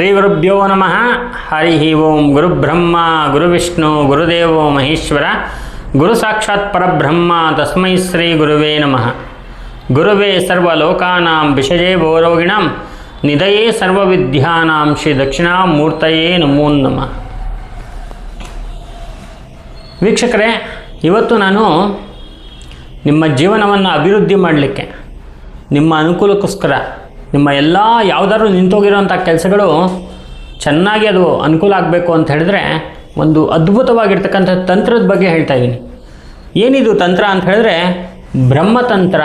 ಶ್ರೀ ಗುರುಭ್ಯೋ ನಮಃ. ಹರಿ ಓಂ ಗುರುಬ್ರಹ್ಮ, ಗುರುವಿಷ್ಣು, ಗುರುದೇವೋ ಮಹೇಶ್ವರ, ಗುರು ಸಾಕ್ಷಾತ್ ಪರಬ್ರಹ್ಮ ತಸ್ಮೈ ಶ್ರೀ ಗುರುವೇ ನಮಃ. ಗುರುವೇ ಸರ್ವಲೋಕಾನಾಂ ವಿಷಜೇ ಭೋರೋಗಿಣಾಂ ನಿಧಯೇ ಸರ್ವವಿದ್ಯಾನಾಂ ಶ್ರೀ ದಕ್ಷಿಣಾಮೂರ್ತಯೇ ನಮೋ ನಮಃ. ವೀಕ್ಷಕರೇ, ಇವತ್ತು ನಾನು ನಿಮ್ಮ ಜೀವನವನ್ನು ಅಭಿವೃದ್ಧಿ ಮಾಡಲಿಕ್ಕೆ, ನಿಮ್ಮ ಅನುಕೂಲಕ್ಕೋಸ್ಕರ ನಿಮ್ಮ ಎಲ್ಲ ಯಾವುದಾದ್ರು ನಿಂತೋಗಿರೋಂಥ ಕೆಲಸಗಳು ಚೆನ್ನಾಗಿ ಅದು ಅನುಕೂಲ ಆಗಬೇಕು ಅಂತ ಹೇಳಿದ್ರೆ ಒಂದು ಅದ್ಭುತವಾಗಿರ್ತಕ್ಕಂಥ ತಂತ್ರದ ಬಗ್ಗೆ ಹೇಳ್ತಾ ಇದ್ದೀನಿ. ಏನಿದು ತಂತ್ರ ಅಂತ ಹೇಳಿದ್ರೆ ಬ್ರಹ್ಮತಂತ್ರ.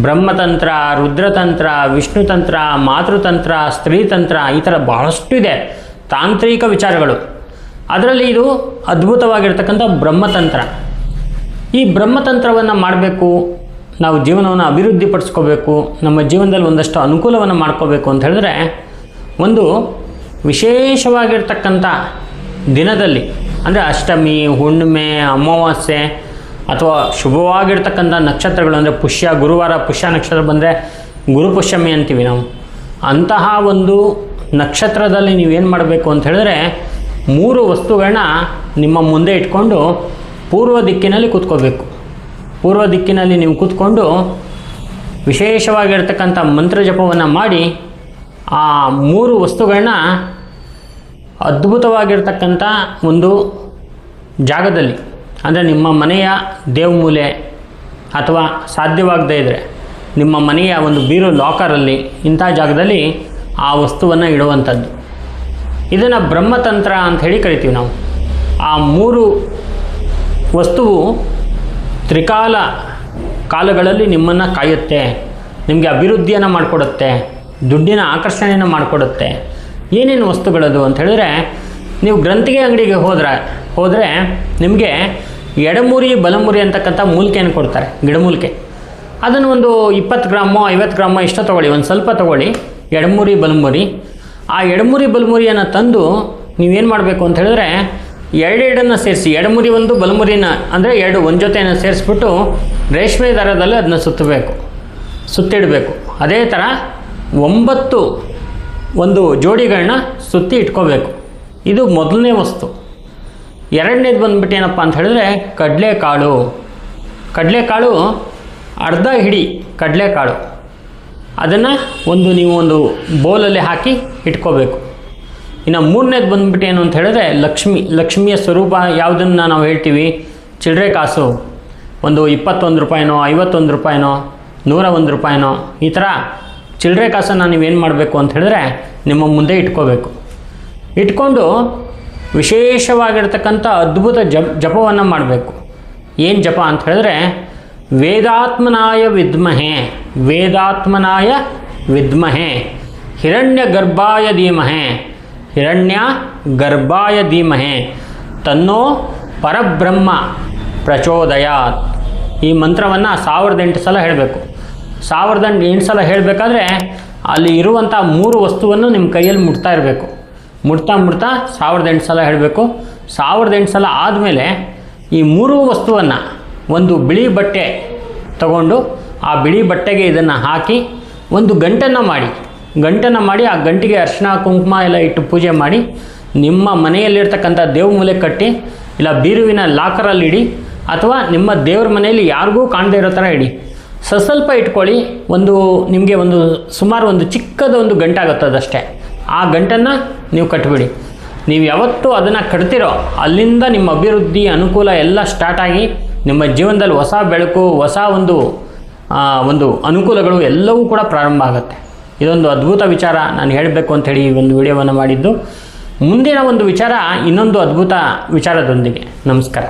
ಬ್ರಹ್ಮತಂತ್ರ, ರುದ್ರತಂತ್ರ, ವಿಷ್ಣುತಂತ್ರ, ಮಾತೃತಂತ್ರ, ಸ್ತ್ರೀತಂತ್ರ ಈ ಥರ ಬಹಳಷ್ಟು ಇದೆ. ತಾಂತ್ರಿಕ ವಿಚಾರಗಳು. ಅದರಲ್ಲಿ ಇದು ಅದ್ಭುತವಾಗಿರ್ತಕ್ಕಂಥ ಬ್ರಹ್ಮತಂತ್ರ. ಈ ಬ್ರಹ್ಮತಂತ್ರವನ್ನು ಮಾಡಬೇಕು ನಾವು ಜೀವನವನ್ನು ಅಭಿವೃದ್ಧಿಪಡಿಸ್ಕೋಬೇಕು, ನಮ್ಮ ಜೀವನದಲ್ಲಿ ಒಂದಷ್ಟು ಅನುಕೂಲವನ್ನು ಮಾಡ್ಕೋಬೇಕು ಅಂತ ಹೇಳಿದ್ರೆ, ಒಂದು ವಿಶೇಷವಾಗಿರ್ತಕ್ಕಂಥ ದಿನದಲ್ಲಿ, ಅಂದರೆ ಅಷ್ಟಮಿ, ಹುಣ್ಣಿಮೆ, ಅಮಾವಾಸ್ಯೆ, ಅಥವಾ ಶುಭವಾಗಿರ್ತಕ್ಕಂಥ ನಕ್ಷತ್ರಗಳು, ಅಂದರೆ ಪುಷ್ಯ, ಗುರುವಾರ ಪುಷ್ಯ ನಕ್ಷತ್ರ ಬಂದರೆ ಗುರುಪುಷ್ಯಮಿ ಅಂತೀವಿ ನಾವು. ಅಂತಹ ಒಂದು ನಕ್ಷತ್ರದಲ್ಲಿ ನೀವೇನು ಮಾಡಬೇಕು ಅಂತ ಹೇಳಿದ್ರೆ, ಮೂರು ವಸ್ತುಗಳನ್ನ ನಿಮ್ಮ ಮುಂದೆ ಇಟ್ಕೊಂಡು ಪೂರ್ವ ದಿಕ್ಕಿನಲ್ಲಿ ಕೂತ್ಕೋಬೇಕು. ಪೂರ್ವ ದಿಕ್ಕಿನಲ್ಲಿ ನೀವು ಕೂತ್ಕೊಂಡು ವಿಶೇಷವಾಗಿರ್ತಕ್ಕಂಥ ಮಂತ್ರ ಜಪವನ್ನು ಮಾಡಿ ಆ ಮೂರು ವಸ್ತುಗಳನ್ನ ಅದ್ಭುತವಾಗಿರ್ತಕ್ಕಂಥ ಒಂದು ಜಾಗದಲ್ಲಿ, ಅಂದರೆ ನಿಮ್ಮ ಮನೆಯ ದೇವಮೂಲೆ ಅಥವಾ ಸಾಧ್ಯವಾಗದೇ ಇದ್ದರೆ ನಿಮ್ಮ ಮನೆಯ ಒಂದು ಬೀರು ಲಾಕರಲ್ಲಿ ಇಂಥ ಜಾಗದಲ್ಲಿ ಆ ವಸ್ತುವನ್ನು ಇಡುವಂಥದ್ದು. ಇದನ್ನು ಬ್ರಹ್ಮತಂತ್ರ ಅಂತ ಹೇಳಿ ಕರಿತೀವಿ ನಾವು. ಆ ಮೂರು ವಸ್ತುವು ತ್ರಿಕಾಲ ಕಾಲಗಳಲ್ಲಿ ನಿಮ್ಮನ್ನು ಕಾಯುತ್ತೆ, ನಿಮಗೆ ಅಭಿವೃದ್ಧಿಯನ್ನು ಮಾಡಿಕೊಡುತ್ತೆ, ದುಡ್ಡಿನ ಆಕರ್ಷಣೆಯನ್ನು ಮಾಡಿಕೊಡುತ್ತೆ. ಏನೇನು ವಸ್ತುಗಳದು ಅಂತ ಹೇಳಿದ್ರೆ, ನೀವು ಗ್ರಂಥಿಗೆ ಅಂಗಡಿಗೆ ಹೋದ್ರೆ, ಹೋದರೆ ನಿಮಗೆ ಎಡಮೂರಿ, ಬಲಮೂರಿ ಅಂತಕ್ಕಂಥ ಮೂಲಿಕೆಯನ್ನು ಕೊಡ್ತಾರೆ, ಗಿಡಮೂಲಿಕೆ. ಅದನ್ನು ಒಂದು ಇಪ್ಪತ್ತು ಗ್ರಾಮೋ, ಐವತ್ತು ಗ್ರಾಮೋ ಇಷ್ಟ ತೊಗೊಳ್ಳಿ, ಒಂದು ಸ್ವಲ್ಪ ತೊಗೊಳ್ಳಿ, ಎಡಮೂರಿ, ಬಲಮೂರಿ. ಆ ಎಡಮೂರಿ, ಬಲಮೂರಿಯನ್ನು ತಂದು ನೀವೇನು ಮಾಡಬೇಕು ಅಂತ ಹೇಳಿದ್ರೆ ಎರಡೆರಡನ್ನು ಸೇರಿಸಿ ಎಡಮುರಿ ಒಂದು ಬಲಮುರಿನ ಅಂದರೆ ಎರಡು ಒಂದು ಜೊತೆಯನ್ನು ಸೇರಿಸ್ಬಿಟ್ಟು ರೇಷ್ಮೆ ದಾರದಲ್ಲಿ ಅದನ್ನ ಸುತ್ತಬೇಕು, ಸುತ್ತಿಡಬೇಕು. ಅದೇ ಥರ ಒಂಬತ್ತು ಒಂದು ಜೋಡಿಗಳನ್ನ ಸುತ್ತಿ ಇಟ್ಕೋಬೇಕು. ಇದು ಮೊದಲನೇ ವಸ್ತು. ಎರಡನೇದು ಬಂದ್ಬಿಟ್ಟು ಏನಪ್ಪ ಅಂತ ಹೇಳಿದ್ರೆ ಕಡಲೆಕಾಳು. ಕಡಲೆಕಾಳು ಅರ್ಧ ಹಿಡಿ ಕಡಲೆಕಾಳು. ಅದನ್ನು ಒಂದು ನೀವು ಒಂದು ಬೌಲಲ್ಲಿ ಹಾಕಿ ಇಟ್ಕೋಬೇಕು. ಇನ್ನು ಮೂರನೇದು ಬಂದ್ಬಿಟ್ಟು ಏನು ಅಂತ ಹೇಳಿದ್ರೆ ಲಕ್ಷ್ಮಿ, ಲಕ್ಷ್ಮಿಯ ಸ್ವರೂಪ ಯಾವುದನ್ನು ನಾವು ಹೇಳ್ತೀವಿ? ಚಿಲ್ಲರೆ ಕಾಸು. ಒಂದು ಇಪ್ಪತ್ತೊಂದು ರೂಪಾಯಿನೋ, ಐವತ್ತೊಂದು ರೂಪಾಯಿನೋ, ನೂರ ಒಂದು ರೂಪಾಯಿನೋ, ಈ ಥರ ಚಿಲ್ಲರೆ ಕಾಸನ್ನು ನೀವೇನು ಮಾಡಬೇಕು ಅಂತ ಹೇಳಿದ್ರೆ ನಿಮ್ಮ ಮುಂದೆ ಇಟ್ಕೋಬೇಕು. ಇಟ್ಕೊಂಡು ವಿಶೇಷವಾಗಿರ್ತಕ್ಕಂಥ ಅದ್ಭುತ ಜಪ, ಜಪವನ್ನು ಮಾಡಬೇಕು. ಏನು ಜಪ ಅಂತ ಹೇಳಿದ್ರೆ ವೇದಾತ್ಮನಾಯ ವಿದ್ಮಹೆ ವೇದಾತ್ಮನಾಯ ವಿದ್ಮಹೆ ಹಿರಣ್ಯ ಗರ್ಭಾಯ ಧೀಮಹೆ. ಹಿರಣ್ಯ ಗರ್ಭಾಯ ಧೀಮಹೆ. ತನ್ನೋ ಪರಬ್ರಹ್ಮ ಪ್ರಚೋದಯಾತ್. ಈ ಮಂತ್ರವನ್ನು ಸಾವಿರದ ಎಂಟು ಸಲ ಹೇಳಬೇಕು. ಸಾವಿರದ ಎಂಟು ಸಲ ಹೇಳಬೇಕಾದ್ರೆ ಅಲ್ಲಿ ಇರುವಂಥ ಮೂರು ವಸ್ತುವನ್ನು ನಿಮ್ಮ ಕೈಯಲ್ಲಿ ಮುಟ್ತಾ ಇರಬೇಕು. ಮುಟ್ತಾ ಮುಡ್ತಾ ಸಾವಿರದ ಎಂಟು ಸಲ ಹೇಳಬೇಕು. ಸಾವಿರದ ಎಂಟು ಸಲ ಆದಮೇಲೆ ಈ ಮೂರು ವಸ್ತುವನ್ನು ಒಂದು ಬಿಳಿ ಬಟ್ಟೆ ತಗೊಂಡು ಆ ಬಿಳಿ ಬಟ್ಟೆಗೆ ಇದನ್ನು ಹಾಕಿ ಒಂದು ಗಂಟನ್ನು ಮಾಡಿ. ಗಂಟನ್ನು ಮಾಡಿ, ಆ ಗಂಟಿಗೆ ಅರ್ಶಿನ ಕುಂಕುಮ ಎಲ್ಲ ಇಟ್ಟು ಪೂಜೆ ಮಾಡಿ, ನಿಮ್ಮ ಮನೆಯಲ್ಲಿರ್ತಕ್ಕಂಥ ದೇವ ಮೂಲೆ ಕಟ್ಟಿ, ಇಲ್ಲ ಬೀರುವಿನ ಲಾಕರಲ್ಲಿ ಇಡಿ, ಅಥವಾ ನಿಮ್ಮ ದೇವ್ರ ಮನೆಯಲ್ಲಿ ಯಾರಿಗೂ ಕಾಣದೇ ಇರೋ ಥರ ಇಡಿ. ಸಸ್ವಲ್ಪ ಇಟ್ಕೊಳ್ಳಿ, ಒಂದು ನಿಮಗೆ ಒಂದು ಸುಮಾರು ಒಂದು ಚಿಕ್ಕದ ಒಂದು ಗಂಟಾಗುತ್ತದಷ್ಟೇ ಆ ಗಂಟನ್ನು ನೀವು ಕಟ್ಬಿಡಿ. ನೀವು ಯಾವತ್ತೂ ಅದನ್ನು ಕಟ್ತಿರೋ, ಅಲ್ಲಿಂದ ನಿಮ್ಮ ಅಭಿವೃದ್ಧಿ ಅನುಕೂಲ ಎಲ್ಲ ಸ್ಟಾರ್ಟ್ ಆಗಿ, ನಿಮ್ಮ ಜೀವನದಲ್ಲಿ ಹೊಸ ಬೆಳಕು, ಹೊಸ ಒಂದು ಒಂದು ಅನುಕೂಲಗಳು ಎಲ್ಲವೂ ಕೂಡ ಪ್ರಾರಂಭ ಆಗುತ್ತೆ. ಇದೊಂದು ಅದ್ಭುತ ವಿಚಾರ ನಾನು ಹೇಳಬೇಕು ಅಂಥೇಳಿ ಈ ಒಂದು ವಿಡಿಯೋವನ್ನು ಮಾಡಿದ್ದು. ಮುಂದಿನ ಒಂದು ವಿಚಾರ ಇನ್ನೊಂದು ಅದ್ಭುತ ವಿಚಾರದೊಂದಿಗೆ. ನಮಸ್ಕಾರ.